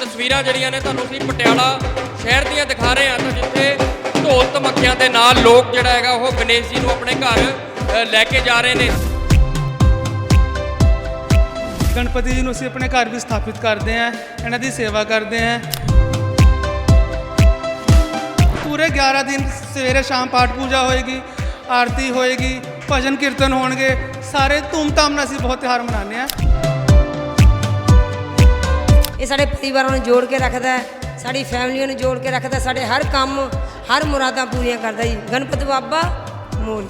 ਤਸਵੀਰਾਂ ਜਿਹੜੀਆਂ ਨੇ ਤੁਹਾਨੂੰ ਅਸੀਂ ਪਟਿਆਲਾ ਸ਼ਹਿਰ ਦੀਆਂ ਦਿਖਾ ਰਹੇ ਹਾਂ ਤਾਂ ਜਿੱਥੇ ਢੋਲ ਧਮੱਕਿਆਂ ਦੇ ਨਾਲ ਲੋਕ ਜਿਹੜਾ ਹੈਗਾ ਉਹ ਗਣੇਸ਼ ਜੀ ਨੂੰ ਆਪਣੇ ਘਰ ਲੈ ਕੇ ਜਾ ਰਹੇ ਨੇ। ਗਣਪਤੀ ਜੀ ਨੂੰ ਅਸੀਂ ਆਪਣੇ ਘਰ ਵੀ ਸਥਾਪਿਤ ਕਰਦੇ ਹਾਂ, ਇਹਨਾਂ ਦੀ ਸੇਵਾ ਕਰਦੇ ਹਾਂ। ਪੂਰੇ 11 ਦਿਨ ਸਵੇਰੇ ਸ਼ਾਮ ਪਾਠ ਪੂਜਾ ਹੋਏਗੀ, ਆਰਤੀ ਹੋਏਗੀ, ਭਜਨ ਕੀਰਤਨ ਹੋਣਗੇ, ਸਾਰੇ ਧੂਮਧਾਮ ਨਾਲ ਅਸੀਂ ਬਹੁਤ ਤਿਉਹਾਰ ਮਨਾਉਂਦੇ ਹਾਂ। ਇਹ ਸਾਡੇ ਪਰਿਵਾਰਾਂ ਨੂੰ ਜੋੜ ਕੇ ਰੱਖਦਾ ਹੈ, ਸਾਡੀ ਫੈਮਲੀਆਂ ਨੂੰ ਜੋੜ ਕੇ ਰੱਖਦਾ ਸਾਡੇ ਹਰ ਕੰਮ, ਹਰ ਮੁਰਾਦਾਂ ਪੂਰੀਆਂ ਕਰਦਾ ਜੀ। ਗਣਪਤ ਬਾਬਾ ਮੋਰ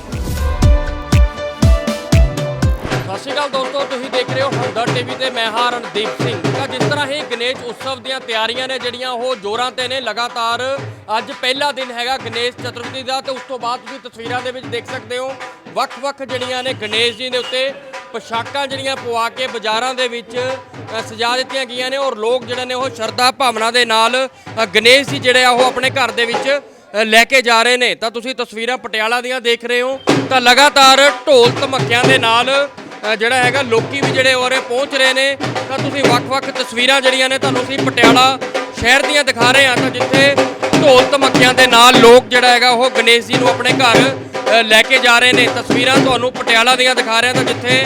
ਸਤਿ ਸ਼੍ਰੀ ਅਕਾਲ ਦੋਸਤੋ, ਤੁਸੀਂ ਦੇਖ ਰਹੇ ਹੋ ਹਮਦਰ ਟੀਵੀ ਤੇ, ਮੈਂ ਹਾਂ ਰਣਦੀਪ ਸਿੰਘ। ਤਾਂ ਜਿਸ ਤਰ੍ਹਾਂ ਹੀ ਗਣੇਸ਼ ਉਤਸਵ ਦੀਆਂ ਤਿਆਰੀਆਂ ਨੇ, ਜਿਹੜੀਆਂ ਉਹ ਜ਼ੋਰਾਂ ਤੇ ਨੇ, ਲਗਾਤਾਰ ਅੱਜ ਪਹਿਲਾ ਦਿਨ ਹੈਗਾ ਗਣੇਸ਼ ਚਤੁਰਥੀ ਦਾ, ਤੇ ਉਸ ਤੋਂ ਬਾਅਦ ਤੁਸੀਂ ਤਸਵੀਰਾਂ ਦੇ ਵਿੱਚ ਦੇਖ ਸਕਦੇ ਹੋ, ਵੱਖ-ਵੱਖ ਜਿਹੜੀਆਂ ਨੇ ਗਣੇਸ਼ ਜੀ ਦੇ ਉੱਤੇ। ਪੋਸ਼ਾਕਾਂ ਜਿਹੜੀਆਂ ਪਵਾ ਕੇ ਬਾਜ਼ਾਰਾਂ ਦੇ ਵਿੱਚ ਸਜਾ ਦਿੱਤੀਆਂ ਗਈਆਂ ਨੇ ਔਰ ਲੋਕ ਜਿਹੜੇ ਨੇ ਉਹ ਸ਼ਰਧਾ ਭਾਵਨਾ ਦੇ ਨਾਲ ਗਣੇਸ਼ ਜੀ ਜਿਹੜੇ ਆ ਉਹ ਆਪਣੇ ਘਰ ਦੇ ਵਿੱਚ ਲੈ ਕੇ ਜਾ ਰਹੇ ਨੇ। ਤਾਂ ਤੁਸੀਂ ਤਸਵੀਰਾਂ ਪਟਿਆਲਾ ਦੀਆਂ ਦੇਖ ਰਹੇ ਹੋ। ਤਾਂ ਲਗਾਤਾਰ ਢੋਲ ਧਮੱਕਿਆਂ ਦੇ ਨਾਲ ਜਿਹੜਾ ਹੈਗਾ ਲੋਕੀ ਵੀ ਜਿਹੜੇ ਉਰੇ ਪਹੁੰਚ ਰਹੇ ਨੇ। ਤਾਂ ਤੁਸੀਂ ਵੱਖ-ਵੱਖ ਤਸਵੀਰਾਂ ਜਿਹੜੀਆਂ ਨੇ ਤੁਹਾਨੂੰ ਅਸੀਂ ਪਟਿਆਲਾ ਸ਼ਹਿਰ ਦੀਆਂ ਦਿਖਾ ਰਹੇ ਹਾਂ। ਤਾਂ ਜਿੱਥੇ ਢੋਲ ਧਮੱਕਿਆਂ ਦੇ ਨਾਲ ਲੋਕ ਜਿਹੜਾ ਹੈਗਾ ਉਹ ਗਣੇਸ਼ ਜੀ ਨੂੰ ਆਪਣੇ ਘਰ ਲੈ ਕੇ ਜਾ ਰਹੇ ਨੇ। ਤਸਵੀਰਾਂ ਤੁਹਾਨੂੰ ਪਟਿਆਲਾ ਦੀਆਂ ਦਿਖਾ ਰਿਹਾ ਤਾਂ ਜਿੱਥੇ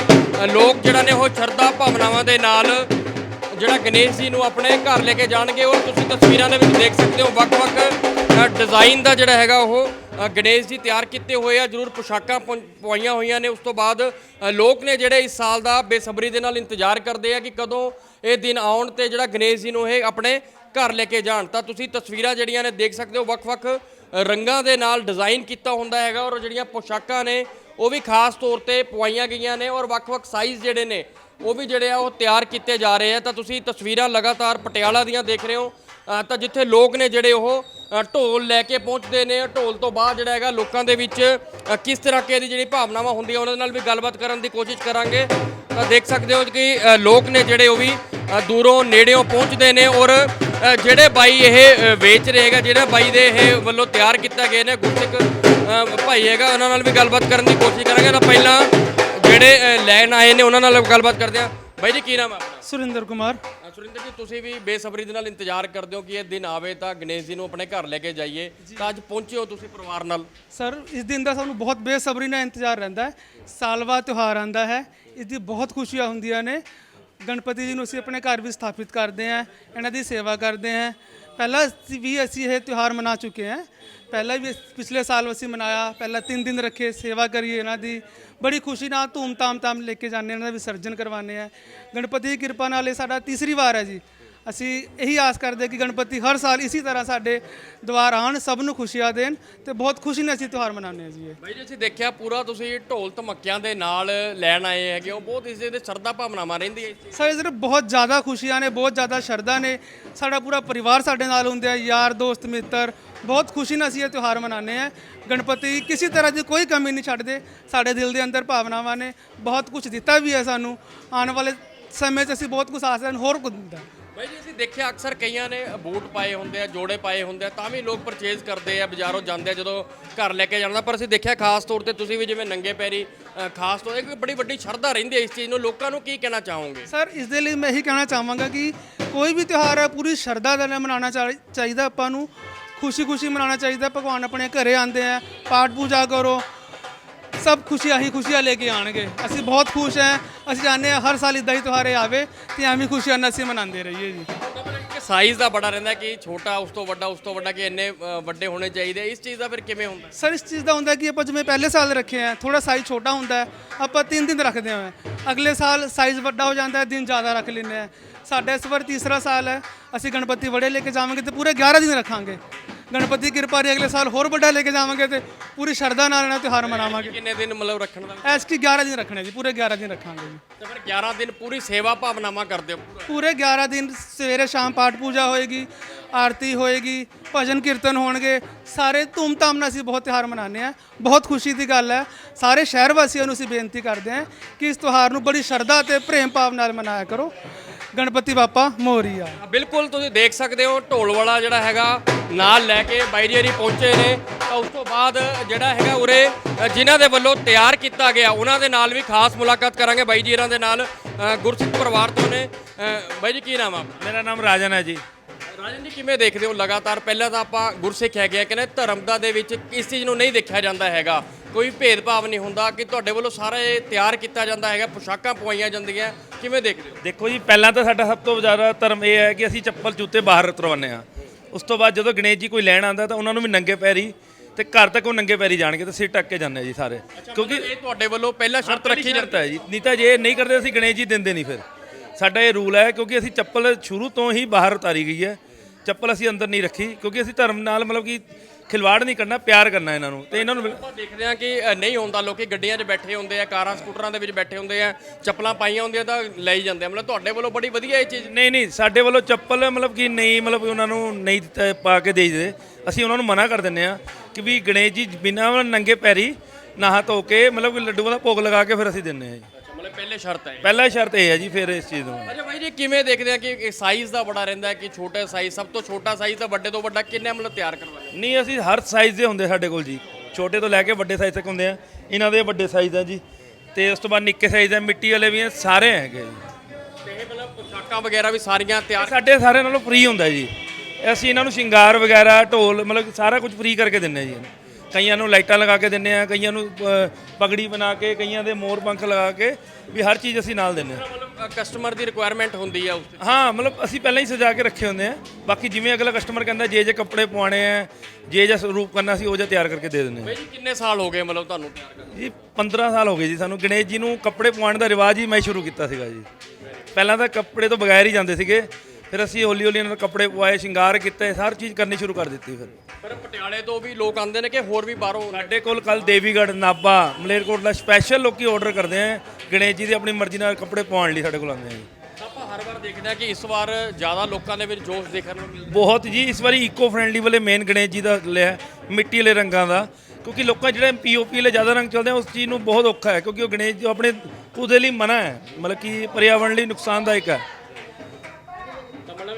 ਲੋਕ ਜਿਹੜਾ ਨੇ ਉਹ ਸ਼ਰਧਾ ਭਾਵਨਾਵਾਂ ਦੇ ਨਾਲ ਜਿਹੜਾ ਗਣੇਸ਼ ਜੀ ਨੂੰ ਆਪਣੇ ਘਰ ਲੈ ਕੇ ਜਾਣਗੇ ਉਹ ਤੁਸੀਂ ਤਸਵੀਰਾਂ ਦੇ ਵਿੱਚ ਦੇਖ ਸਕਦੇ ਹੋ। ਵੱਖ-ਵੱਖ ਅ, ਡਿਜ਼ਾਈਨ ਦਾ ਜਿਹੜਾ ਹੈਗਾ ਉਹ ਗਣੇਸ਼ ਜੀ ਤਿਆਰ ਕੀਤੇ ਹੋਏ ਆ। ਜ਼ਰੂਰ ਪੋਸ਼ਾਕਾਂ ਪਵਾਈਆਂ ਹੋਈਆਂ ਨੇ। ਉਸ ਤੋਂ ਬਾਅਦ ਲੋਕ ਨੇ ਜਿਹੜੇ ਇਸ ਸਾਲ ਦਾ ਬੇਸਬਰੀ ਦੇ ਨਾਲ ਇੰਤਜ਼ਾਰ ਕਰਦੇ ਆ ਕਿ ਕਦੋਂ ਇਹ ਦਿਨ ਆਉਣ ਤੇ ਜਿਹੜਾ ਗਣੇਸ਼ ਜੀ ਨੂੰ ਇਹ ਆਪਣੇ ਘਰ ਲੈ ਕੇ ਜਾਣ। ਤਾਂ ਤੁਸੀਂ ਤਸਵੀਰਾਂ ਜਿਹੜੀਆਂ ਨੇ ਦੇਖ ਸਕਦੇ ਹੋ, ਵੱਖ-ਵੱਖ ਰੰਗਾਂ ਦੇ ਨਾਲ ਡਿਜ਼ਾਈਨ ਕੀਤਾ ਹੁੰਦਾ ਹੈਗਾ ਔਰ ਜਿਹੜੀਆਂ ਪੋਸ਼ਾਕਾਂ ਨੇ, ਉਹ ਵੀ ਖਾਸ ਤੌਰ ਤੇ ਪਵਾਈਆਂ ਗਈਆਂ ਨੇ ਔਰ ਵੱਖ-ਵੱਖ ਸਾਈਜ਼ ਜਿਹੜੇ ਨੇ, ਉਹ ਵੀ ਜਿਹੜੇ ਆ ਉਹ ਤਿਆਰ ਕੀਤੇ ਜਾ ਰਹੇ ਆ। ਤਾਂ ਤੁਸੀਂ ਤਸਵੀਰਾਂ ਲਗਾਤਾਰ ਪਟਿਆਲਾ ਦੀਆਂ ਦੇਖ ਰਹੇ ਹੋ। ਤਾਂ ਜਿੱਥੇ ਲੋਕ ਨੇ ਜਿਹੜੇ ਉਹ ਢੋਲ ਲੈ ਕੇ ਪਹੁੰਚਦੇ ਨੇ, ਢੋਲ ਤੋਂ ਬਾਅਦ ਜਿਹੜਾ ਹੈਗਾ ਲੋਕਾਂ ਦੇ ਵਿੱਚ ਕਿਸ ਤਰ੍ਹਾਂ ਦੀ ਜਿਹੜੀ ਭਾਵਨਾਵਾਂ ਹੁੰਦੀਆਂ, ਉਹਨਾਂ ਦੇ ਨਾਲ ਵੀ ਗੱਲਬਾਤ ਕਰਨ ਦੀ ਕੋਸ਼ਿਸ਼ ਕਰਾਂਗੇ। ਤਾਂ ਦੇਖ ਸਕਦੇ ਹੋ ਕਿ ਲੋਕ ਨੇ ਜਿਹੜੇ ਉਹ ਵੀ ਦੂਰੋਂ ਨੇੜਿਓਂ ਪਹੁੰਚਦੇ ਨੇ ਔਰ ਅ, ਜਿਹੜੇ ਬਾਈ ਇਹ ਅ, ਵੇਚ ਰਹੇ ਹੈਗਾ ਜਿਹੜਾ ਬਾਈ ਦੇ ਇਹ ਵੱਲੋਂ ਤਿਆਰ ਕੀਤਾ ਗਏ ਨੇ ਗੁਰਸਿੱਖ ਅ, ਭਾਈ ਹੈਗਾ ਉਹਨਾਂ ਨਾਲ ਵੀ ਗੱਲਬਾਤ ਕਰਨ ਦੀ ਕੋਸ਼ਿਸ਼ ਕਰਾਂਗੇ। ਤਾਂ ਪਹਿਲਾਂ ਜਿਹੜੇ ਅ, ਲੈਣ ਆਏ ਨੇ ਉਹਨਾਂ ਨਾਲ ਗੱਲਬਾਤ ਕਰਦੇ ਆ ਬਾਈ ਜੀ ਕੀ ਨਾਮ ਹੈ ਆਪਣਾ? ਸੁਰਿੰਦਰ ਕੁਮਾਰ। ਅ, ਸੁਰਿੰਦਰ ਜੀ ਤੁਸੀਂ ਵੀ ਬੇਸਬਰੀ ਦੇ ਨਾਲ ਇੰਤਜ਼ਾਰ ਕਰਦੇ ਹੋ ਕਿ ਇਹ ਦਿਨ ਆਵੇ ਤਾਂ ਗਣੇਸ਼ ਜੀ ਨੂੰ ਆਪਣੇ ਘਰ ਲੈ ਕੇ ਜਾਈਏ। ਤਾਂ ਅੱਜ ਪਹੁੰਚੇ ਹੋ ਤੁਸੀਂ ਪਰਿਵਾਰ ਨਾਲ? ਸਰ ਇਸ ਦਿਨ ਦਾ ਸਾਨੂੰ ਬਹੁਤ ਬੇਸਬਰੀ ਨਾਲ ਇੰਤਜ਼ਾਰ ਰਹਿੰਦਾ ਹੈ। ਸਾਲ ਬਾਅਦ ਤਿਉਹਾਰ ਆਂਦਾ ਹੈ। ਇਸ ਦੀ ਬਹੁਤ ਖੁਸ਼ੀਆਂ ਹੁੰਦੀਆਂ ਨੇ। ਗਣਪਤੀ ਜੀ ਨੂੰ ਅਸੀਂ ਆਪਣੇ ਘਰ ਵੀ ਸਥਾਪਿਤ ਕਰਦੇ ਹਾਂ ਇਹਨਾਂ ਦੀ ਸੇਵਾ ਕਰਦੇ ਹਾਂ। ਪਹਿਲਾਂ ਅਸੀਂ ਵੀ ਅਸੀਂ ਇਹ ਤਿਉਹਾਰ ਮਨਾ ਚੁੱਕੇ ਹਾਂ। ਪਹਿਲਾਂ ਵੀ ਪਿਛਲੇ ਸਾਲ ਅਸੀਂ ਮਨਾਇਆ ਪਹਿਲਾਂ 3 ਦਿਨ ਰੱਖੇ ਸੇਵਾ ਕਰੀਏ ਇਹਨਾਂ ਦੀ। ਬੜੀ ਖੁਸ਼ੀ ਨਾਲ ਧੂਮ ਧਾਮ ਧਾਮ ਲੈ ਕੇ ਜਾਂਦੇ ਹਾਂ, ਇਹਨਾਂ ਦਾ ਵਿਸਰਜਨ ਕਰਵਾਉਂਦੇ ਆ ਗਣਪਤੀ ਦੀ ਕਿਰਪਾ ਨਾਲ ਇਹ ਸਾਡਾ ਤੀਸਰੀ ਵਾਰ ਹੈ ਜੀ। ਅਸੀਂ ਇਹੀ ਆਸ ਕਰਦੇ ਕਿ ਗਣਪਤੀ ਹਰ ਸਾਲ ਇਸੇ ਤਰ੍ਹਾਂ ਸਾਡੇ ਦੁਆਰ ਆਉਣ ਸਭ ਨੂੰ ਖੁਸ਼ੀਆਂ ਦੇਣ ਤੇ ਬਹੁਤ ਖੁਸ਼ੀ ਨਾਲ ਅਸੀਂ ਤਿਉਹਾਰ ਮਨਾਉਂਦੇ ਹਾਂ ਜੀ ਇਹ। ਬਾਈ ਜੀ ਅਸੀਂ ਦੇਖਿਆ ਪੂਰਾ ਤੁਸੀਂ ਢੋਲ ਧਮੱਕਿਆਂ ਦੇ ਨਾਲ ਲੈਣ ਆਏ ਹੈਗੇ ਹੋ। ਬਹੁਤ ਇਸ ਦੇ ਸ਼ਰਧਾ ਭਾਵਨਾਵਾਂ ਰਹਿੰਦੀ ਹੈ ਇਸ ਚੀਜ਼ ਸਾਡੇ ਇਧਰ ਬਹੁਤ ਜ਼ਿਆਦਾ ਖੁਸ਼ੀਆਂ ਨੇ ਬਹੁਤ ਜ਼ਿਆਦਾ ਸ਼ਰਧਾ ਨੇ। ਸਾਡਾ ਪੂਰਾ ਪਰਿਵਾਰ ਸਾਡੇ ਨਾਲ ਹੁੰਦੇ ਆ ਯਾਰ ਦੋਸਤ ਮਿੱਤਰ। ਬਹੁਤ ਖੁਸ਼ੀ ਨਾਲ ਅਸੀਂ ਇਹ ਤਿਉਹਾਰ ਮਨਾਉਂਦੇ ਆ ਗਣਪਤੀ ਕਿਸੇ ਤਰ੍ਹਾਂ ਦੀ ਕੋਈ ਕਮੀ ਨਹੀਂ ਛੱਡਦੇ। ਸਾਡੇ ਦਿਲ ਦੇ ਅੰਦਰ ਭਾਵਨਾਵਾਂ ਨੇ। ਬਹੁਤ ਕੁਝ ਦਿੱਤਾ ਵੀ ਹੈ ਸਾਨੂੰ। ਆਉਣ ਵਾਲੇ ਸਮੇਂ 'ਚ ਅਸੀਂ ਬਹੁਤ ਕੁਝ ਆਸ ਹਨ ਹੋਰ ਕੁਝ ਦਿੰਦਾ ਬਾਈ ਜੀ ਅਸੀਂ ਦੇਖਿਆ ਅਕਸਰ ਕਈਆਂ ਨੇ ਬੂਟ ਪਾਏ ਹੁੰਦੇ ਆ ਜੋੜੇ ਪਾਏ ਹੁੰਦੇ ਆ ਤਾਂ ਵੀ ਲੋਕ ਪਰਚੇਜ਼ ਕਰਦੇ ਆ ਬਾਜ਼ਾਰੋਂ ਜਾਂਦੇ ਆ ਜਦੋਂ ਘਰ ਲੈ ਕੇ ਜਾਂਦਾ। ਪਰ ਅਸੀਂ ਦੇਖਿਆ ਖਾਸ ਤੌਰ ਤੇ ਤੁਸੀਂ ਵੀ ਜਿਵੇਂ ਨੰਗੇ ਪੈਰੀ ਅ, ਖਾਸ ਤੌਰ ਤੇ ਇੱਕ ਬੜੀ ਵੱਡੀ ਸ਼ਰਧਾ ਰਹਿੰਦੀ ਹੈ ਇਸ ਚੀਜ਼ ਨੂੰ। ਲੋਕਾਂ ਨੂੰ ਕੀ ਕਹਿਣਾ ਚਾਹੋਗੇ? ਸਰ ਇਸ ਦੇ ਲਈ ਮੈਂ ਇਹੀ ਕਹਿਣਾ ਚਾਹਾਂਗਾ ਕਿ ਕੋਈ ਵੀ ਤਿਉਹਾਰ ਹੈ ਪੂਰੀ ਸ਼ਰਧਾ ਦੇ ਨਾਲ ਮਨਾਉਣਾ ਚਾ- ਚਾਹੀਦਾ ਆਪਾਂ ਨੂੰ। ਖੁਸ਼ੀ-ਖੁਸ਼ੀ ਮਨਾਉਣਾ ਚਾਹੀਦਾ ਭਗਵਾਨ ਆਪਣੇ ਘਰੇ ਆਉਂਦੇ ਆ ਪਾਠ ਪੂਜਾ ਕਰੋ। ਸਭ ਖੁਸ਼ੀਆਂ ਹੀ ਖੁਸ਼ੀਆਂ ਲੈ ਕੇ ਆਣਗੇ ਅਸੀਂ ਬਹੁਤ ਖੁਸ਼ ਹਾਂ। ਅਸੀਂ ਚਾਹੁੰਦੇ ਹਾਂ ਹਰ ਸਾਲ ਇਦਾਂ ਹੀ ਤਿਉਹਾਰ ਆਵੇ ਤੇ ਐਵੇਂ ਖੁਸ਼ੀਆਂ ਨਾਲ ਅਸੀਂ ਮਨਾਉਂਦੇ ਰਹੀਏ ਜੀ। ਸਾਈਜ਼ ਦਾ ਬੜਾ ਰਹਿੰਦਾ ਕਿ ਛੋਟਾ ਉਸ ਤੋਂ ਵੱਡਾ ਉਸ ਤੋਂ ਵੱਡਾ ਕਿ ਇੰਨੇ ਵੱਡੇ ਹੋਣੇ ਚਾਹੀਦੇ। ਇਸ ਚੀਜ਼ ਦਾ ਫਿਰ ਕਿਵੇਂ ਹੁੰਦਾ? ਸਰ ਇਸ ਚੀਜ਼ ਦਾ ਹੁੰਦਾ ਕਿ ਆਪਾਂ ਜਿਵੇਂ ਪਹਿਲੇ ਸਾਲ ਰੱਖੇ ਆ ਥੋੜਾ ਸਾਈਜ਼ ਛੋਟਾ ਹੁੰਦਾ ਆਪਾਂ 3 ਦਿਨ ਰੱਖਦੇ ਹਾਂ। ਅਗਲੇ ਸਾਲ ਸਾਈਜ਼ ਵੱਡਾ ਹੋ ਜਾਂਦਾ ਹੈ ਦਿਨ ਜ਼ਿਆਦਾ ਰੱਖ ਲੈਂਦੇ ਆ ਸਾਡਾ ਇਸ ਵਾਰ ਤੀਸਰਾ ਸਾਲ ਹੈ। ਅਸੀਂ ਗਣਪਤੀ ਬੜੇ ਲੈ ਕੇ ਜਾਵਾਂਗੇ ਤੇ ਪੂਰੇ 11 ਦਿਨ ਰੱਖਾਂਗੇ। ਗਣਪਤੀ ਦੀ ਕਿਰਪਾ ਰਹੀ ਅਗਲੇ ਸਾਲ ਹੋਰ ਵੱਡਾ ਲੈ ਕੇ ਜਾਵਾਂਗੇ ਤੇ ਪੂਰੀ ਸ਼ਰਧਾ ਨਾਲ ਇਹਨਾਂ ਤਿਉਹਾਰ ਮਨਾਵਾਂਗੇ। ਕਿੰਨੇ ਦਿਨ ਮਤਲਬ ਰੱਖਣ ਦਾ? ਐਸ ਕੀ 11 ਦਿਨ ਰੱਖਣੇ ਜੀ ਪੂਰੇ 11 ਦਿਨ ਰੱਖਾਂਗੇ ਜੀ। ਤੇ ਫਿਰ 11 ਦਿਨ ਪੂਰੀ ਸੇਵਾ ਭਾਵਨਾਵਾਂ ਕਰਦੇ ਹੋ ਪੂਰਾ? ਪੂਰੇ 11 ਦਿਨ ਸਵੇਰੇ ਸ਼ਾਮ ਪਾਠ ਪੂਜਾ ਹੋਏਗੀ ਆਰਤੀ ਹੋਏਗੀ ਭਜਨ ਕੀਰਤਨ ਹੋਣਗੇ ਸਾਰੇ ਧੂਮਧਾਮ ਨਾਲ ਅਸੀਂ ਬਹੁਤ ਤਿਉਹਾਰ ਮਨਾਉਂਦੇ ਹਾਂ। ਬਹੁਤ ਖੁਸ਼ੀ ਦੀ ਗੱਲ ਹੈ ਸਾਰੇ ਸ਼ਹਿਰ ਵਾਸੀਆਂ ਨੂੰ ਅਸੀਂ ਬੇਨਤੀ ਕਰਦੇ ਹਾਂ ਕਿ ਇਸ ਤਿਉਹਾਰ ਨੂੰ ਬੜੀ ਸ਼ਰਧਾ ਤੇ ਪ੍ਰੇਮ ਭਾਵ ਨਾਲ ਮਨਾਇਆ ਕਰੋ। ਗਣਪਤੀ ਬਾਪਾ ਮੋਰੀਆ। ਬਿਲਕੁਲ ਤੁਸੀਂ ਦੇਖ ਸਕਦੇ ਹੋ ਢੋਲ ਵਾਲਾ ਜਿਹੜਾ ਹੈਗਾ ਨਾਲ ਲੈ ਕੇ ਬਾਈ ਜੀ ਹੋਰੀ ਪਹੁੰਚੇ ਨੇ। ਤਾਂ ਉਸ ਤੋਂ ਬਾਅਦ ਜਿਹੜਾ ਹੈਗਾ ਉਰੇ ਜਿਨ੍ਹਾਂ ਦੇ ਵੱਲੋਂ ਤਿਆਰ ਕੀਤਾ ਗਿਆ ਉਹਨਾਂ ਦੇ ਨਾਲ ਵੀ ਖਾਸ ਮੁਲਾਕਾਤ ਕਰਾਂਗੇ ਬਾਈ ਜੀ ਹੋਰਾਂ ਦੇ ਨਾਲ ਗੁਰਸਿੱਖ ਪਰਿਵਾਰ ਤੋਂ ਨੇ। ਬਾਈ ਜੀ ਕੀ ਨਾਮ ਆ? ਮੇਰਾ ਨਾਮ ਰਾਜਨ ਹੈ ਜੀ। ਰਾਜਨ ਜੀ ਕਿਵੇਂ ਦੇਖਦੇ ਹੋ ਲਗਾਤਾਰ? ਪਹਿਲਾਂ ਤਾਂ ਆਪਾਂ ਗੁਰਸਿੱਖ ਹੈਗੇ ਆ ਕਹਿੰਦੇ ਧਰਮ ਦਾ ਦੇ ਵਿੱਚ ਇਸ ਚੀਜ਼ ਨੂੰ ਨਹੀਂ ਦੇਖਿਆ ਜਾਂਦਾ ਹੈਗਾ। ਕੋਈ ਭੇਦਭਾਵ ਨਹੀਂ ਹੁੰਦਾ ਕਿ ਤੁਹਾਡੇ ਵੱਲੋਂ ਸਾਰਾ ਇਹ ਤਿਆਰ ਕੀਤਾ ਜਾਂਦਾ ਹੈਗਾ ਪੁਸ਼ਾਕਾਂ ਪਵਾਈਆਂ ਜਾਂਦੀਆਂ। ਕਿਵੇਂ ਦੇਖਦੇ ਹੋ? ਦੇਖੋ ਜੀ ਪਹਿਲਾਂ ਤਾਂ ਸਾਡਾ ਸਭ ਤੋਂ ਜ਼ਿਆਦਾ ਧਰਮ ਇਹ ਹੈ ਕਿ ਅਸੀਂ ਚੱਪਲ ਜੁੱਤੇ ਬਾਹਰ ਉਤਰਵਾਉਂਦੇ ਆ ਉਸ ਤੋਂ ਬਾਅਦ ਜਦੋਂ ਗਣੇਸ਼ ਜੀ ਕੋਈ ਲੈਣ ਆਉਂਦਾ ਤਾਂ ਉਹਨਾਂ ਨੂੰ ਵੀ ਨੰਗੇ ਪੈਰੀ ਤੇ ਘਰ ਤੱਕ ਉਹ ਨੰਗੇ ਪੈਰੀ ਜਾਣਗੇ ਤੇ ਸਿਰ ਟੱਕ ਕੇ ਜਾਂਦੇ ਆ ਜੀ ਸਾਰੇ। ਕਿਉਂਕਿ ਇਹ ਤੁਹਾਡੇ ਵੱਲੋਂ ਪਹਿਲਾਂ ਸ਼ਰਤ ਰੱਖੀ ਜਾਂਦੀ ਹੈ ਜੀ। ਨਹੀਂ ਤਾਂ ਜੇ ਨਹੀਂ ਕਰਦੇ ਅਸੀਂ ਗਣੇਸ਼ ਜੀ ਦਿੰਦੇ ਨਹੀਂ ਫਿਰ। ਸਾਡਾ ਇਹ ਰੂਲ ਹੈ ਕਿਉਂਕਿ ਅਸੀਂ ਚੱਪਲ ਸ਼ੁਰੂ ਤੋਂ ਹੀ ਬਾਹਰ ਉਤਾਰੀ ਗਈ ਹੈ। ਚੱਪਲ ਅਸੀਂ ਅੰਦਰ ਨਹੀਂ ਰੱਖੀ ਕਿਉਂਕਿ ਅਸੀਂ ਧਰਮ ਨਾਲ ਮਤਲਬ ਕਿ ਖਿਲਵਾੜ ਨਹੀਂ ਕਰਨਾ ਪਿਆਰ ਕਰਨਾ ਇਹਨਾਂ ਨੂੰ। ਤੇ ਇਹਨਾਂ ਨੂੰ ਆਪਾਂ ਦੇਖਦੇ ਹਾਂ ਕਿ ਅ, ਨਹੀਂ ਹੁੰਦਾ ਲੋਕੀ ਗੱਡੀਆਂ 'ਚ ਬੈਠੇ ਹੁੰਦੇ ਆ ਕਾਰਾਂ ਸਕੂਟਰਾਂ ਦੇ ਵਿੱਚ ਬੈਠੇ ਹੁੰਦੇ ਆ ਚੱਪਲਾਂ ਪਾਈਆਂ ਹੁੰਦੀਆਂ ਤਾਂ ਲੈ ਹੀ ਜਾਂਦੇ ਆ। ਮਤਲਬ ਤੁਹਾਡੇ ਵੱਲੋਂ ਬੜੀ ਵਧੀਆ ਇਹ ਚੀਜ਼ ਨਹੀਂ ਨਹੀਂ ਸਾਡੇ ਵੱਲੋਂ ਚੱਪਲ ਮਤਲਬ ਕਿ ਨਹੀਂ ਮਤਲਬ ਕਿ ਉਹਨਾਂ ਨੂੰ ਨਹੀਂ ਦਿੱਤਾ- ਪਾ ਕੇ ਦੇ ਦੇ ਅਸੀਂ ਉਹਨਾਂ ਨੂੰ ਮਨਾ ਕਰ ਦਿੰਦੇ ਆ ਕਿ ਵੀ ਗਣੇਸ਼ ਜੀ ਬਿਨਾਂ ਨੰਗੇ ਪੈਰੀ ਨਹਾ ਧੋ ਕੇ ਮਤਲਬ ਕਿ ਲੱਡੂਆਂ ਦਾ ਭੋਗ ਲਗਾ ਕੇ ਫਿਰ ਅਸੀਂ ਦਿੰਦੇ ਆ ਜੀ। ਪਹਿਲੇ ਸ਼ਰਤ ਹੈ ਪਹਿਲਾ ਸ਼ਰਤ ਇਹ ਹੈ ਜੀ ਫਿਰ ਇਸ ਚੀਜ਼ ਨੂੰ। ਅੱਛਾ ਬਾਈ ਜੀ ਕਿਵੇਂ ਦੇਖਦੇ ਆ ਕਿ ਸਾਈਜ਼ ਦਾ ਬੜਾ ਰਹਿੰਦਾ ਹੈ ਕਿ ਛੋਟੇ ਸਾਈਜ਼ ਸਭ ਤੋਂ ਛੋਟਾ ਸਾਈਜ਼ ਤਾਂ ਵੱਡੇ ਤੋਂ ਵੱਡਾ ਕਿੰਨੇ ਮਤਲਬ ਤਿਆਰ ਕਰਵਾਉਂਦੇ? ਨਹੀਂ ਅਸੀਂ ਹਰ ਸਾਈਜ਼ ਦੇ ਹੁੰਦੇ ਸਾਡੇ ਕੋਲ ਜੀ। ਛੋਟੇ ਤੋਂ ਲੈ ਕੇ ਵੱਡੇ ਸਾਈਜ਼ ਤੱਕ ਹੁੰਦੇ ਆ। ਇਹਨਾਂ ਦੇ ਵੱਡੇ ਸਾਈਜ਼ ਆ ਜੀ। ਤੇ ਉਸ ਤੋਂ ਬਾਅਦ ਨਿੱਕੇ ਸਾਈਜ਼ ਆ ਮਿੱਟੀ ਵਾਲੇ ਵੀ ਆ ਸਾਰੇ ਹੈਗੇ ਜੀ। ਤੇ ਇਹ ਮਤਲਬ ਪੁਸ਼ਾਕਾਂ ਵਗੈਰਾ ਵੀ ਸਾਰੀਆਂ ਤਿਆਰ ਸਾਡੇ ਸਾਰੇ ਨਾਲੋਂ ਫ੍ਰੀ ਹੁੰਦਾ ਜੀ। ਅਸੀਂ ਇਹਨਾਂ ਨੂੰ ਸ਼ਿੰਗਾਰ ਵਗੈਰਾ ਢੋਲ ਮਤਲਬ ਸਾਰਾ ਕੁਝ ਫ੍ਰੀ ਕਰਕੇ ਦਿੰਨੇ ਆ ਜੀ। ਇਹਨੂੰ। ਕਈਆਂ ਨੂੰ ਲਾਈਟਾਂ ਲਗਾ ਕੇ ਦਿੰਨੇ ਆ ਕਈਆਂ ਨੂੰ ਅ, ਪਗੜੀ ਬਣਾ ਕੇ ਕਈਆਂ ਦੇ ਮੋਰ ਪੰਖ ਲਗਾ ਕੇ ਵੀ ਹਰ ਚੀਜ਼ ਅਸੀਂ ਨਾਲ ਦਿੰਨੇ ਆ। ਮਤਲਬ ਕਸਟਮਰ ਦੀ ਰਿਕੁਆਇਰਮੈਂਟ ਹੁੰਦੀ ਆ ਉਸ ਤੇ। ਹਾਂ ਮਤਲਬ ਅਸੀਂ ਪਹਿਲਾਂ ਹੀ ਸਜਾ ਕੇ ਰੱਖੇ ਹੁੰਦੇ ਆ। ਬਾਕੀ ਜਿਵੇਂ ਅਗਲਾ ਕਸਟਮਰ ਕਹਿੰਦਾ ਜੇ ਜੇ ਕੱਪੜੇ ਪਵਾਣੇ ਆ ਜੇ ਜੇ ਰੂਪ ਕਰਨਾ ਸੀ ਉਹ ਜਿਹਾ ਤਿਆਰ ਕਰਕੇ ਦੇ ਦਿੰਦੇ ਆ। ਬਾਈ ਜੀ ਕਿੰਨੇ ਸਾਲ ਹੋ ਗਏ ਮਤਲਬ ਤੁਹਾਨੂੰ ਤਿਆਰ ਕਰਨ ਜੀ 15 ਸਾਲ ਹੋ ਗਏ ਜੀ ਸਾਨੂੰ। ਗਣੇਸ਼ ਜੀ ਨੂੰ ਕੱਪੜੇ ਪਵਾਉਣ ਦਾ ਰਿਵਾਜ ਹੀ ਮੈਂ ਸ਼ੁਰੂ ਕੀਤਾ ਸੀਗਾ ਜੀ। ਪਹਿਲਾਂ ਤਾਂ ਕੱਪੜੇ ਤੋਂ ਬਗੈਰ ਹੀ ਜਾਂਦੇ ਸੀਗੇ। ਫਿਰ ਅਸੀਂ ਹੌਲੀ ਹੌਲੀ ਇਹਨਾਂ ਨੂੰ ਕੱਪੜੇ ਪਵਾਏ ਸ਼ਿੰਗਾਰ ਕੀਤੇ ਹਰ ਚੀਜ਼ ਕਰਨੀ ਸ਼ੁਰੂ ਕਰ ਦਿੱਤੀ ਫਿਰ। ਪਰ ਪਟਿਆਲੇ ਤੋਂ ਵੀ ਲੋਕ ਆਉਂਦੇ ਨੇ ਕਿ ਹੋਰ ਵੀ ਬਾਹਰੋਂ ਸਾਡੇ ਕੋਲ ਕੱਲ ਦੇਵੀਗੜ੍ਹ ਨਾਭਾ ਮਲੇਰਕੋਟਲਾ ਸਪੈਸ਼ਲ ਲੋਕੀ ਆਰਡਰ ਕਰਦੇ ਆ। ਗਣੇਸ਼ ਜੀ ਦੀ ਆਪਣੀ ਮਰਜ਼ੀ ਨਾਲ ਕੱਪੜੇ ਪਵਾਉਣ ਲਈ ਸਾਡੇ ਕੋਲ ਆਉਂਦੇ ਆ ਜੀ। ਆਪਾਂ ਹਰ ਵਾਰ ਦੇਖਦੇ ਆ ਕਿ ਇਸ ਵਾਰ ਜ਼ਿਆਦਾ ਲੋਕਾਂ ਦੇ ਵਿੱਚ ਜੋਸ਼ ਦੇਖਣ ਨੂੰ ਮਿਲਦਾ। ਬਹੁਤ ਜੀ ਇਸ ਵਾਰੀ ਇਕੋ ਫ੍ਰੈਂਡਲੀ ਵਾਲੇ ਮੇਨ ਗਣੇਸ਼ ਜੀ ਦਾ ਲਿਆ ਮਿੱਟੀ ਵਾਲੇ ਰੰਗਾਂ ਦਾ। ਕਿਉਂਕਿ ਲੋਕਾਂ ਜਿਹੜੇ ਪੀਓਪੀ ਵਾਲੇ ਜ਼ਿਆਦਾ ਰੰਗ ਚੱਲਦੇ ਆ ਉਸ ਚੀਜ਼ ਨੂੰ ਬਹੁਤ ਔਖਾ ਹੈ ਕਿਉਂਕਿ ਉਹ ਗਣੇਸ਼ ਜੀ ਆਪਣੇ ਉਹਦੇ ਲਈ ਮਨਾ ਹੈ। ਮਤਲਬ ਕਿ ਪਰਿਆਵਰਣ ਲਈ ਨੁਕਸਾਨਦਾਇਕ ਹੈ।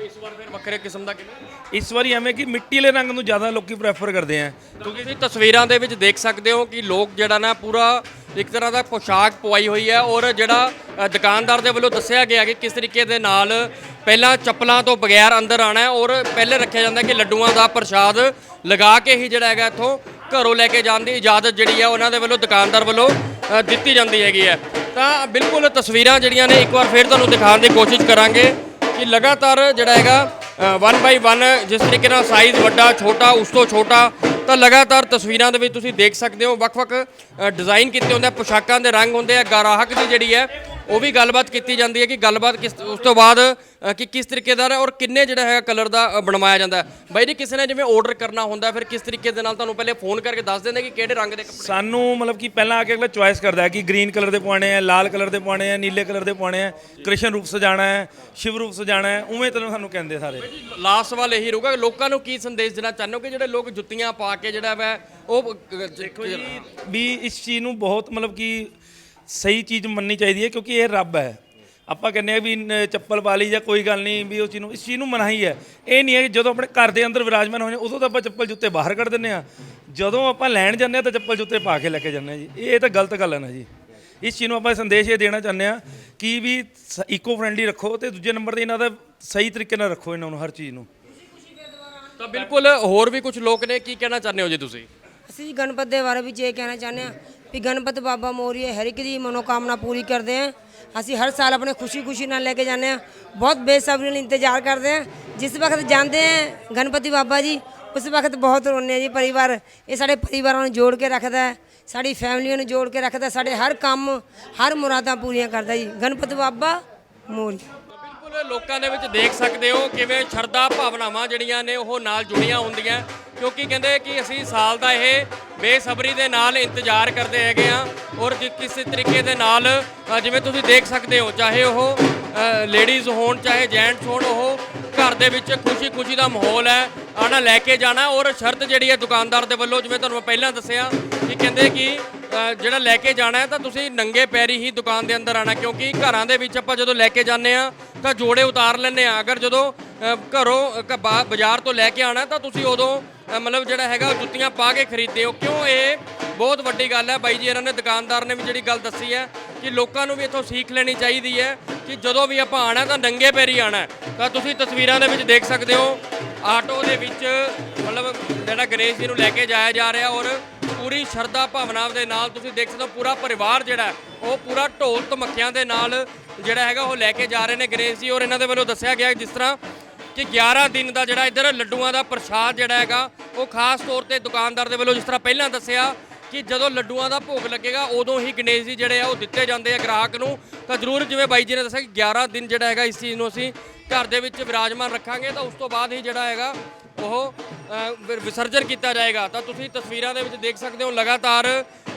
ਇਸ ਵਾਰ ਫਿਰ ਵੱਖਰੇ ਕਿਸਮ ਦਾ ਕਿਵੇਂ ਇਸ ਵਾਰੀ ਐਵੇਂ ਕਿ ਮਿੱਟੀ ਵਾਲੇ ਰੰਗ ਨੂੰ ਜ਼ਿਆਦਾ ਲੋਕੀ ਪ੍ਰੈਫਰ ਕਰਦੇ ਆ। ਕਿਉਂਕਿ ਤੁਸੀਂ ਤਸਵੀਰਾਂ ਦੇ ਵਿੱਚ ਦੇਖ ਸਕਦੇ ਹੋ ਕਿ ਲੋਕ ਜਿਹੜਾ ਨਾ ਪੂਰਾ ਇੱਕ ਤਰ੍ਹਾਂ ਦਾ ਪੋਸ਼ਾਕ ਪਵਾਈ ਹੋਈ ਹੈ ਔਰ ਜਿਹੜਾ ਅ, ਦੁਕਾਨਦਾਰ ਦੇ ਵੱਲੋਂ ਦੱਸਿਆ ਗਿਆ ਕਿ ਕਿਸ ਤਰੀਕੇ ਦੇ ਨਾਲ ਪਹਿਲਾਂ ਚੱਪਲਾਂ ਤੋਂ ਬਗੈਰ ਅੰਦਰ ਆਣਾ ਹੈ ਔਰ ਪਹਿਲੇ ਰੱਖਿਆ ਜਾਂਦਾ ਕਿ ਲੱਡੂਆਂ ਦਾ ਪ੍ਰਸ਼ਾਦ ਲਗਾ ਕੇ ਹੀ ਜਿਹੜਾ ਹੈਗਾ ਇੱਥੋਂ ਘਰੋਂ ਲੈ ਕੇ ਜਾਣ ਦੀ ਇਜਾਜ਼ਤ ਜਿਹੜੀ ਹੈ ਉਹਨਾਂ ਦੇ ਵੱਲੋਂ ਦੁਕਾਨਦਾਰ ਵੱਲੋਂ ਅ, ਦਿੱਤੀ ਜਾਂਦੀ ਹੈਗੀ ਹੈ। ਤਾਂ ਬਿਲਕੁਲ ਤਸਵੀਰਾਂ ਜਿਹੜੀਆਂ ਨੇ ਇੱਕ ਵਾਰ ਫਿਰ ਤੁਹਾਨੂੰ ਦਿਖਾਉਣ ਦੀ ਕੋਸ਼ਿਸ਼ ਕਰਾਂਗੇ। ਕਿ ਲਗਾਤਾਰ ਜਿਹੜਾ ਹੈਗਾ 1 ਬਾਈ 1 ਜਿਸ ਤਰੀਕੇ ਨਾਲ ਸਾਈਜ਼ ਵੱਡਾ ਛੋਟਾ ਉਸ ਤੋਂ ਛੋਟਾ ਤਾਂ ਲਗਾਤਾਰ ਤਸਵੀਰਾਂ ਦੇ ਵਿੱਚ ਤੁਸੀਂ ਦੇਖ ਸਕਦੇ ਹੋ। ਵੱਖ-ਵੱਖ ਅ, ਡਿਜ਼ਾਈਨ ਕੀਤੇ ਹੁੰਦੇ ਆ ਪੁਸ਼ਾਕਾਂ ਦੇ ਰੰਗ ਹੁੰਦੇ ਆ ਗਾਹਕ ਦੀ ਜਿਹੜੀ ਹੈ ਉਹ ਵੀ ਗੱਲਬਾਤ ਕੀਤੀ ਜਾਂਦੀ ਹੈ ਕਿ ਗੱਲਬਾਤ ਕਿਸ ਉਸ ਤੋਂ ਬਾਅਦ ਅ, ਕਿ ਕਿਸ ਤਰੀਕੇ ਦਾ ਹੈ ਔਰ ਕਿੰਨੇ ਜਿਹੜਾ ਹੈਗਾ ਕਲਰ ਦਾ ਅ, ਬਣਵਾਇਆ ਜਾਂਦਾ ਹੈ। ਬਾਈ ਜੀ ਕਿਸੇ ਨੇ ਜਿਵੇਂ ਆਰਡਰ ਕਰਨਾ ਹੁੰਦਾ ਫਿਰ ਕਿਸ ਤਰੀਕੇ ਦੇ ਨਾਲ ਤੁਹਾਨੂੰ ਪਹਿਲੇ ਫੋਨ ਕਰਕੇ ਦੱਸ ਦਿੰਦੇ ਕਿ ਕਿਹੜੇ ਰੰਗ ਦੇ ਕੱਪੜੇ? ਸਾਨੂੰ ਮਤਲਬ ਕਿ ਪਹਿਲਾਂ ਆ ਕੇ ਅਗਲਾ ਚੁਆਇਸ ਕਰਦਾ ਹੈ ਕਿ ਗ੍ਰੀਨ ਕਲਰ ਦੇ ਪਾਉਣੇ ਆ ਲਾਲ ਕਲਰ ਦੇ ਪਾਉਣੇ ਆ ਨੀਲੇ ਕਲਰ ਦੇ ਪਾਉਣੇ ਆ ਕ੍ਰਿਸ਼ਨ ਰੂਪ ਸਜਾਣਾ ਹੈ ਸ਼ਿਵ ਰੂਪ ਸਜਾਣਾ ਹੈ ਉਵੇਂ ਤਰ੍ਹਾਂ ਸਾਨੂੰ ਕਹਿੰਦੇ ਸਾਰੇ। ਲਾਸਟ ਵਾਲ ਇਹੀ ਰਹੂਗਾ ਕਿ ਲੋਕਾਂ ਨੂੰ ਕੀ ਸੰਦੇਸ਼ ਦੇਣਾ ਚਾਹੁੰਦੇ ਹੋ ਕਿ ਜਿਹੜੇ ਲੋਕ ਜੁੱਤੀਆਂ ਪਾ ਕੇ ਜਿਹੜਾ ਵਾ ਉਹ ਦੇਖੋ ਜੀ ਵੀ ਇਸ ਚੀਜ਼ ਨੂੰ ਬਹੁਤ ਮਤਲਬ ਕਿ ਸਹੀ ਚੀਜ਼ ਮੰਨਣੀ ਚਾਹੀਦੀ ਹੈ ਕਿਉਂਕਿ ਇਹ ਰੱਬ ਹੈ। ਆਪਾਂ ਕਹਿੰਦੇ ਆ ਵੀ ਨ- ਚੱਪਲ ਪਾ ਲਈ ਜਾਂ ਕੋਈ ਗੱਲ ਨਹੀਂ ਵੀ ਉਸ ਚੀਜ਼ ਨੂੰ ਇਸ ਚੀਜ਼ ਨੂੰ ਮਨਾਹੀ ਹੈ। ਇਹ ਨਹੀਂ ਹੈ ਕਿ ਜਦੋਂ ਆਪਣੇ ਘਰ ਦੇ ਅੰਦਰ ਵਿਰਾਜਮਾਨ ਹੋ ਜਾਂਦੇ ਉਦੋਂ ਤਾਂ ਆਪਾਂ ਚੱਪਲ ਜੁੱਤੇ ਬਾਹਰ ਕੱਢ ਦਿੰਦੇ ਆ ਜਦੋਂ ਆਪਾਂ ਲੈਣ ਜਾਂਦੇ ਆ ਤਾਂ ਚੱਪਲ ਜੁੱਤੇ ਪਾ ਕੇ ਲੈ ਕੇ ਜਾਂਦੇ ਆ ਜੀ। ਇਹ ਤਾਂ ਗਲਤ ਗੱਲ ਹੈ ਨਾ ਜੀ। ਇਸ ਚੀਜ਼ ਨੂੰ ਆਪਾਂ ਸੰਦੇਸ਼ ਇਹ ਦੇਣਾ ਚਾਹੁੰਦੇ ਆ ਕਿ ਵੀ ਇਕੋ ਫ੍ਰੈਂਡਲੀ ਰੱਖੋ ਤੇ ਦੂਜੇ ਨੰਬਰ ਤੇ ਇਹਨਾਂ ਦਾ ਸਹੀ ਤਰੀਕੇ ਨਾਲ ਰੱਖੋ ਇਹਨਾਂ ਨੂੰ ਹਰ ਚੀਜ਼ ਨੂੰ। ਤਾਂ ਬਿਲਕੁਲ ਹੋਰ ਵੀ ਕੁਝ ਲੋਕ ਨੇ ਕੀ ਕਹਿਣਾ ਚਾਹੁੰਦੇ ਹੋ ਜੀ ਤੁਸੀਂ? ਅਸੀਂ ਜੀ ਗਣਪਤ ਦੇ ਬਾਰੇ ਵਿੱਚ ਇਹ ਕਹਿਣਾ ਚਾਹੁੰਦੇ ਹਾਂ ਵੀ ਗਣਪਤ ਬਾਬਾ ਮੋਰੀਏ ਹਰ ਇੱਕ ਦੀ ਮਨੋਕਾਮਨਾ ਪੂਰੀ ਕਰਦੇ ਹਾਂ। ਅਸੀਂ ਹਰ ਸਾਲ ਆਪਣੇ ਖੁਸ਼ੀ-ਖੁਸ਼ੀ ਨਾਲ ਲੈ ਕੇ ਜਾਂਦੇ ਹਾਂ। ਬਹੁਤ ਬੇਸਬਰੀ ਨਾਲ ਇੰਤਜ਼ਾਰ ਕਰਦੇ ਹਾਂ। ਜਿਸ ਵਕਤ ਜਾਂਦੇ ਹਾਂ ਗਣਪਤੀ ਬਾਬਾ ਜੀ, ਉਸ ਵਕਤ ਬਹੁਤ ਰੋਂਦੇ ਹਾਂ ਜੀ ਪਰਿਵਾਰ। ਇਹ ਸਾਡੇ ਪਰਿਵਾਰਾਂ ਨੂੰ ਜੋੜ ਕੇ ਰੱਖਦਾ ਹੈ। ਸਾਡੀ ਫੈਮਲੀਆਂ ਨੂੰ ਜੋੜ ਕੇ ਰੱਖਦਾ ਸਾਡੇ ਹਰ ਕੰਮ, ਹਰ ਮੁਰਾਦਾਂ ਪੂਰੀਆਂ ਕਰਦਾ ਜੀ। ਗਣਪਤ ਬਾਬਾ ਮੋਰੀ ਬਿਲਕੁਲ, ਲੋਕਾਂ ਦੇ ਵਿੱਚ ਦੇਖ ਸਕਦੇ ਹੋ ਕਿਵੇਂ ਸ਼ਰਧਾ ਭਾਵਨਾਵਾਂ ਜਿਹੜੀਆਂ ਨੇ ਉਹ ਨਾਲ ਜੁੜੀਆਂ ਹੁੰਦੀਆਂ। ਕਿਉਂਕਿ ਕਹਿੰਦੇ ਕਿ ਅਸੀਂ ਸਾਲ ਦਾ ਇਹ ਬੇਸਬਰੀ ਦੇ ਨਾਲ ਇੰਤਜ਼ਾਰ ਕਰਦੇ ਹੈਗੇ ਆ ਔਰ ਕਿਸੇ ਤਰੀਕੇ ਦੇ ਨਾਲ ਜਿਵੇਂ ਤੁਸੀਂ ਦੇਖ ਸਕਦੇ ਹੋ, ਚਾਹੇ ਉਹ ਲੇਡੀਜ਼ ਹੋਣ, ਚਾਹੇ ਜੈਂਟਸ ਹੋਣ, ਉਹ ਘਰ ਦੇ ਵਿੱਚ ਖੁਸ਼ੀ-ਖੁਸ਼ੀ ਦਾ ਮਾਹੌਲ ਹੈ, ਆਣਾ ਲੈ ਕੇ ਜਾਣਾ ਔਰ ਸ਼ਰਤ ਜਿਹੜੀ ਹੈ ਦੁਕਾਨਦਾਰ ਦੇ ਵੱਲੋਂ, ਜਿਵੇਂ ਤੁਹਾਨੂੰ ਪਹਿਲਾਂ ਦੱਸਿਆ ਕਿ ਕਹਿੰਦੇ ਕਿ ਜਿਹੜਾ ਲੈ ਕੇ ਜਾਣਾ ਹੈ ਤਾਂ ਤੁਸੀਂ ਨੰਗੇ ਪੈਰੀ ਹੀ ਦੁਕਾਨ ਦੇ ਅੰਦਰ ਆਣਾ ਕਿਉਂਕਿ ਘਰਾਂ ਦੇ ਵਿੱਚ ਆਪਾਂ ਜਦੋਂ ਲੈ ਕੇ ਜਾਂਦੇ ਆ ਤਾਂ ਜੋੜੇ ਉਤਾਰ ਲੈਂਦੇ ਆ ਅਗਰ ਜਦੋਂ ਅ, ਘਰੋਂ ਕ- ਬਾ- ਬਾਜ਼ਾਰ ਤੋਂ ਲੈ ਕੇ ਆਣਾ ਤਾਂ ਤੁਸੀਂ ਉਦੋਂ ਅ, ਮਤਲਬ ਜਿਹੜਾ ਹੈਗਾ ਉਹ ਜੁੱਤੀਆਂ ਪਾ ਕੇ ਖਰੀਦਦੇ ਹੋ। ਕਿਉਂ ਇਹ ਬਹੁਤ ਵੱਡੀ ਗੱਲ ਹੈ ਬਾਈ ਜੀ ਇਹਨਾਂ ਨੇ ਦੁਕਾਨਦਾਰ ਨੇ ਵੀ ਜਿਹੜੀ ਗੱਲ ਦੱਸੀ ਹੈ ਕਿ ਲੋਕਾਂ ਨੂੰ ਵੀ ਇੱਥੋਂ ਸਿੱਖ ਲੈਣੀ ਚਾਹੀਦੀ ਹੈ ਕਿ ਜਦੋਂ ਵੀ ਆਪਾਂ ਆਣਾ ਤਾਂ ਨੰਗੇ ਪੈਰੀ ਆਣਾ। ਤਾਂ ਤੁਸੀਂ ਤਸਵੀਰਾਂ ਦੇ ਵਿੱਚ ਦੇਖ ਸਕਦੇ ਹੋ ਆਟੋ ਦੇ ਵਿੱਚ ਮਤਲਬ ਜਿਹੜਾ ਗਣੇਸ਼ ਜੀ ਨੂੰ ਲੈ ਕੇ ਜਾਇਆ ਜਾ ਰਿਹਾ ਔਰ ਪੂਰੀ ਸ਼ਰਧਾ ਭਾਵਨਾ ਦੇ ਨਾਲ ਤੁਸੀਂ ਦੇਖ ਸਕਦੇ ਹੋ, ਪੂਰਾ ਪਰਿਵਾਰ ਜਿਹੜਾ ਉਹ ਪੂਰਾ ਢੋਲ ਧਮੱਕਿਆਂ ਦੇ ਨਾਲ ਜਿਹੜਾ ਹੈਗਾ ਉਹ ਲੈ ਕੇ ਜਾ ਰਹੇ ਨੇ ਗਣੇਸ਼ ਜੀ ਔਰ ਇਹਨਾਂ ਦੇ ਵੱਲੋਂ ਦੱਸਿਆ ਗਿਆ ਜਿਸ ਤਰ੍ਹਾਂ ਕਿ 11 ਦਿਨ ਦਾ ਜਿਹੜਾ ਇੱਧਰ ਲੱਡੂਆਂ ਦਾ ਪ੍ਰਸ਼ਾਦ ਜਿਹੜਾ ਹੈਗਾ, ਉਹ ਖਾਸ ਤੌਰ ਤੇ ਦੁਕਾਨਦਾਰ ਦੇ ਵੱਲੋਂ ਜਿਸ ਤਰ੍ਹਾਂ ਪਹਿਲਾਂ ਦੱਸਿਆ ਕਿ ਜਦੋਂ ਲੱਡੂਆਂ ਦਾ ਭੋਗ ਲੱਗੇਗਾ, ਉਦੋਂ ਹੀ ਗਣੇਸ਼ ਜੀ ਜਿਹੜੇ ਆ ਉਹ ਦਿੱਤੇ ਜਾਂਦੇ ਆ ਗ੍ਰਾਹਕ ਨੂੰ। ਤਾਂ ਜ਼ਰੂਰ ਜਿਵੇਂ ਬਾਈ ਜੀ ਨੇ ਦੱਸਿਆ ਕਿ 11 ਦਿਨ ਜਿਹੜਾ ਹੈਗਾ ਇਸ ਚੀਜ਼ ਨੂੰ ਅਸੀਂ ਘਰ ਦੇ ਵਿੱਚ ਵਿਰਾਜਮਾਨ ਰੱਖਾਂਗੇ, ਤਾਂ ਉਸ ਤੋਂ ਬਾਅਦ ਹੀ ਜਿਹੜਾ ਹੈਗਾ ਉਹ ਵਿਸਰਜਨ ਕੀਤਾ ਜਾਏਗਾ। ਤਾਂ ਤੁਸੀਂ ਤਸਵੀਰਾਂ ਦੇ ਵਿੱਚ ਦੇਖ ਸਕਦੇ ਹੋ, ਲਗਾਤਾਰ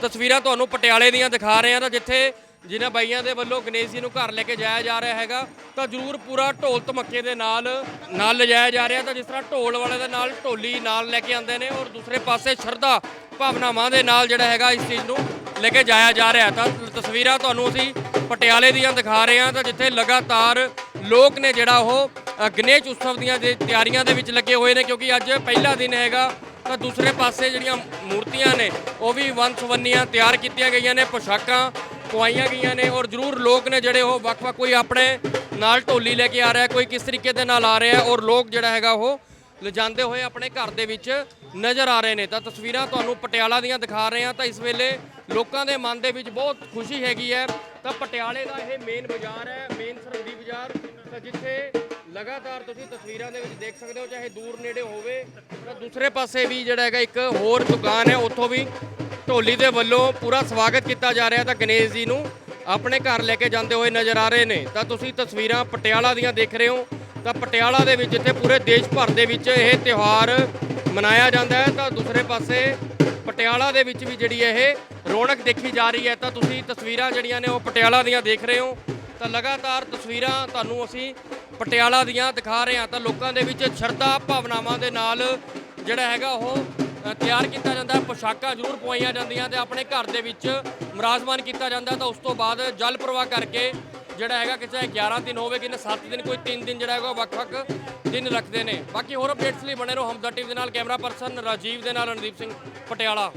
ਤਸਵੀਰਾਂ ਤੁਹਾਨੂੰ ਪਟਿਆਲੇ ਦੀਆਂ ਦਿਖਾ ਰਹੇ ਹਾਂ ਤਾਂ ਜਿੱਥੇ ਜਿਨ੍ਹਾਂ ਬਾਈਆਂ ਦੇ ਵੱਲੋਂ ਗਣੇਸ਼ ਜੀ ਨੂੰ ਘਰ ਲੈ ਕੇ ਜਾਇਆ ਜਾ ਰਿਹਾ ਹੈਗਾ, ਤਾਂ ਜ਼ਰੂਰ ਪੂਰਾ ਢੋਲ ਧਮੱਕੇ ਦੇ ਨਾਲ ਨਾਲ ਲਿਜਾਇਆ ਜਾ ਰਿਹਾ। ਤਾਂ ਜਿਸ ਤਰ੍ਹਾਂ ਢੋਲ ਵਾਲੇ ਦੇ ਨਾਲ ਢੋਲੀ ਨਾਲ ਲੈ ਕੇ ਆਉਂਦੇ ਨੇ ਔਰ ਦੂਸਰੇ ਪਾਸੇ ਸ਼ਰਧਾ ਭਾਵਨਾਵਾਂ ਦੇ ਨਾਲ ਜਿਹੜਾ ਹੈਗਾ ਇਸ ਚੀਜ਼ ਨੂੰ ਲੈ ਕੇ ਜਾਇਆ ਜਾ ਰਿਹਾ। ਤਾਂ ਤਸਵੀਰਾਂ ਤੁਹਾਨੂੰ ਅਸੀਂ ਪਟਿਆਲੇ ਦੀਆਂ ਦਿਖਾ ਰਹੇ ਹਾਂ ਤਾਂ ਜਿੱਥੇ ਲਗਾਤਾਰ ਲੋਕ ਨੇ ਜਿਹੜਾ ਉਹ ਗਣੇਸ਼ ਉਤਸਵ ਦੀਆਂ ਜੇ ਤਿਆਰੀਆਂ ਦੇ ਵਿੱਚ ਲੱਗੇ ਹੋਏ ਨੇ ਕਿਉਂਕਿ ਅੱਜ ਪਹਿਲਾ ਦਿਨ ਹੈਗਾ। ਤਾਂ ਦੂਸਰੇ ਪਾਸੇ ਜਿਹੜੀਆਂ ਮੂਰਤੀਆਂ ਨੇ, ਉਹ ਵੀ ਵੰਨ-ਸੁਵੰਨੀਆਂ ਤਿਆਰ ਕੀਤੀਆਂ ਗਈਆਂ ਨੇ, ਪੋਸ਼ਾਕਾਂ ਪਵਾਈਆਂ ਗਈਆਂ ਨੇ ਔਰ ਜ਼ਰੂਰ ਲੋਕ ਨੇ ਜਿਹੜੇ ਉਹ ਵੱਖ-ਵੱਖ ਕੋਈ ਆਪਣੇ ਨਾਲ ਢੋਲੀ ਲੈ ਕੇ ਆ ਰਿਹਾ, ਕੋਈ ਕਿਸ ਤਰੀਕੇ ਦੇ ਨਾਲ ਆ ਰਿਹਾ ਔਰ ਲੋਕ ਜਿਹੜਾ ਹੈਗਾ ਉਹ ਲਿਜਾਂਦੇ ਹੋਏ ਆਪਣੇ ਘਰ ਦੇ ਵਿੱਚ ਨਜ਼ਰ ਆ ਰਹੇ ਨੇ। ਤਾਂ ਤਸਵੀਰਾਂ ਤੁਹਾਨੂੰ ਪਟਿਆਲਾ ਦੀਆਂ ਦਿਖਾ ਰਹੇ ਹਾਂ। ਤਾਂ ਇਸ ਵੇਲੇ ਲੋਕਾਂ ਦੇ ਮਨ ਦੇ ਵਿੱਚ ਬਹੁਤ ਖੁਸ਼ੀ ਹੈਗੀ ਹੈ। ਤਾਂ ਪਟਿਆਲੇ ਦਾ ਇਹ ਮੇਨ ਬਾਜ਼ਾਰ ਹੈ ਮੇਨ ਸਰਹੱਦੀ ਬਾਜ਼ਾਰ। ਜਿੱਥੇ ਲਗਾਤਾਰ ਤੁਸੀਂ ਤਸਵੀਰਾਂ ਦੇ ਵਿੱਚ ਦੇਖ ਸਕਦੇ ਹੋ, ਚਾਹੇ ਦੂਰ ਨੇੜੇ ਹੋਵੇ, ਤਾਂ ਦੂਸਰੇ ਪਾਸੇ ਵੀ ਜਿਹੜਾ ਹੈਗਾ ਇੱਕ ਹੋਰ ਦੁਕਾਨ ਹੈ, ਉੱਥੋਂ ਵੀ ਢੋਲੀ ਦੇ ਵੱਲੋਂ ਪੂਰਾ ਸਵਾਗਤ ਕੀਤਾ ਜਾ ਰਿਹਾ ਤਾਂ ਗਣੇਸ਼ ਜੀ ਨੂੰ ਆਪਣੇ ਘਰ ਲੈ ਕੇ ਜਾਂਦੇ ਹੋਏ ਨਜ਼ਰ ਆ ਰਹੇ ਨੇ। ਤਾਂ ਤੁਸੀਂ ਤਸਵੀਰਾਂ ਪਟਿਆਲਾ ਦੀਆਂ ਦੇਖ ਰਹੇ ਹੋ। ਤਾਂ ਪਟਿਆਲਾ ਦੇ ਵਿੱਚ ਜਿੱਥੇ ਪੂਰੇ ਦੇਸ਼ ਭਰ ਦੇ ਵਿੱਚ ਇਹ ਤਿਉਹਾਰ ਮਨਾਇਆ ਜਾਂਦਾ ਹੈ। ਤਾਂ ਦੂਸਰੇ ਪਾਸੇ ਪਟਿਆਲਾ ਦੇ ਵਿੱਚ ਵੀ ਜਿਹੜੀ ਇਹ ਰੌਣਕ ਦੇਖੀ ਜਾ ਰਹੀ ਹੈ। ਤਾਂ ਤੁਸੀਂ ਤਸਵੀਰਾਂ ਜਿਹੜੀਆਂ ਨੇ ਉਹ ਪਟਿਆਲਾ ਦੀਆਂ ਦੇਖ ਰਹੇ ਹੋ। ਤਾਂ ਲਗਾਤਾਰ ਤਸਵੀਰਾਂ ਤੁਹਾਨੂੰ ਅਸੀਂ ਪਟਿਆਲਾ ਦੀਆਂ ਦਿਖਾ ਰਹੇ ਹਾਂ। ਤਾਂ ਲੋਕਾਂ ਦੇ ਵਿੱਚ ਸ਼ਰਧਾ ਭਾਵਨਾਵਾਂ ਦੇ ਨਾਲ ਜਿਹੜਾ ਹੈਗਾ ਉਹ ਤਿਆਰ ਕੀਤਾ ਜਾਂਦਾ ਹੈ। ਪੋਸ਼ਾਕਾਂ ਜ਼ਰੂਰ ਪਵਾਈਆਂ ਜਾਂਦੀਆਂ ਤੇ ਆਪਣੇ ਘਰ ਦੇ ਵਿੱਚ ਮਰਾਜਮਾਨ ਕੀਤਾ ਜਾਂਦਾ। ਤਾਂ ਉਸ ਤੋਂ ਬਾਅਦ ਜਲ ਪ੍ਰਵਾਹ ਕਰਕੇ ਜਿਹੜਾ ਹੈਗਾ ਕਿਸੇ ਚਾਹੇ 11 ਦਿਨ ਹੋਵੇ ਕਿ 7 ਦਿਨ, ਕੋਈ 3 ਦਿਨ ਜਿਹੜਾ ਹੈਗਾ ਉਹ ਵੱਖ-ਵੱਖ ਦਿਨ ਰੱਖਦੇ ਨੇ। ਬਾਕੀ ਹੋਰ ਅਪਡੇਟਸ ਲਈ ਬਣੇ ਰਹੋ ਹਮਦਰ ਟੀਵੀ ਦੇ ਨਾਲ। ਕੈਮਰਾ ਪਰਸਨ ਰਾਜੀਵ ਦੇ ਨਾਲ ਰਣਦੀਪ ਸਿੰਘ, ਪਟਿਆਲਾ।